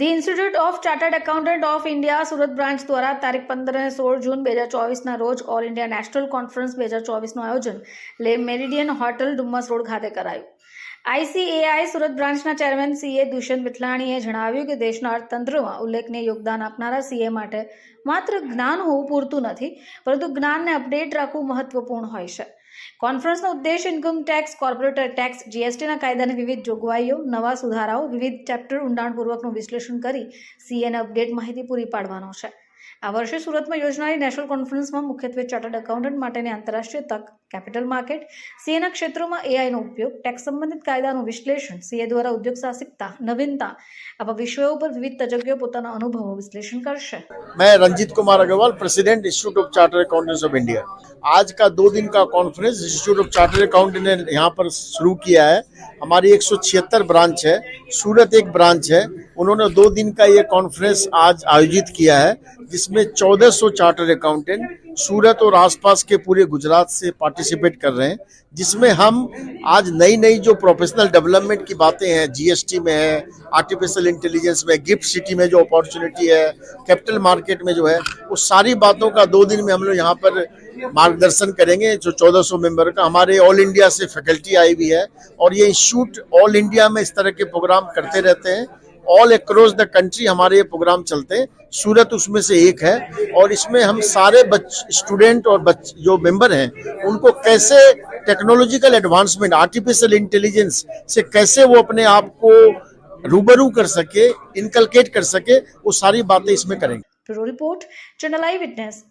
The institute of chartered accountant of India Surat branch દ્વારા તારીખ પંદર અને સોળ જૂન બે હજાર ચોવીસના રોજ ઓલ ઇન્ડિયા નેશનલ કોન્ફરન્સ બે હજાર ચોવીસનું આયોજન લે મેરિડિયન હોટલ ડુમ્મસ રોડ ખાતે કરાયું. આઈસીએઆઈ સુરત બ્રાન્ચના ચેરમેન સીએ દુષ્યંત મિથલાણીએ જણાવ્યું કે દેશના અર્થતંત્રમાં ઉલ્લેખનીય યોગદાન આપનારા સીએ માટે માત્ર જ્ઞાન હોવું પૂરતું નથી, પરંતુ જ્ઞાનને અપડેટ રાખવું મહત્વપૂર્ણ હોય છે. કોન્ફરન્સનો ઉદ્દેશ ઇન્કમ ટેક્સ કોર્પોરેટ ટેક્સ જીએસટીના કાયદાની વિવિધ જોગવાઈઓ, નવા સુધારાઓ, વિવિધ ચેપ્ટર ઊંડાણપૂર્વકનું વિશ્લેષણ કરી સીએને અપડેટ માહિતી પૂરી પાડવાનો છે. આ વર્ષે સુરતમાં યોજનારી નેશનલ કોન્ફરન્સમાં મુખ્યત્વે ચાર્ટર્ડ એકાઉન્ટન્ટ માટેની આંતરરાષ્ટ્રીય તક કેપિટલ માર્કેટ સીએના ક્ષેત્રોમાં એઆઈનો ઉપયોગ ટેક્સ સંબંધિત કાયદાનું વિશ્લેષણ સીએ દ્વારા ઉદ્યોગ સાહસિકતા નવીનતા આવા વિષયો પર વિવિધ તજજ્ઞો પોતાના અનુભવો વિશ્લેષણ કરશે मैं Ranjit Kumar Agrawal president institute of charter accountants of India आज का दो दिन का conference institute of charter accountant ने यहाँ पर शुरू किया है हमारी एक ब्रांच है सूरत एक ब्रांच है उन्होंने दो दिन का ये कॉन्फ्रेंस आज आयोजित किया है, जिसमें 1400 चार्टर अकाउंटेंट सूरत और आसपास के पूरे गुजरात से पार्टिसिपेट कर रहे हैं, जिसमें हम आज नई नई जो प्रोफेशनल डेवलपमेंट की बातें हैं जीएसटी में है आर्टिफिशियल इंटेलिजेंस में गिफ्ट सिटी में जो अपॉर्चुनिटी है कैपिटल मार्केट में जो है, वो सारी बातों का दो दिन में हम लोग यहाँ पर मार्गदर्शन करेंगे, जो 1400 मेंबर का। हमारे ऑल इंडिया से फैकल्टी आई हुई है और ये इंस्टीट्यूट ऑल इंडिया में इस तरह के प्रोग्राम करते रहते हैं। ऑल अक्रॉस द कंट्री हमारे ये प्रोग्राम चलते हैं। सूरत उसमें से एक है और इसमें हम सारे स्टूडेंट और बच, जो मेंबर हैं, उनको कैसे टेक्नोलॉजिकल एडवांसमेंट आर्टिफिशियल इंटेलिजेंस से कैसे वो अपने आप को रूबरू कर सके इनकलकेट कर सके, वो सारी बातें इसमें करेंगे। Report, channel eyewitness.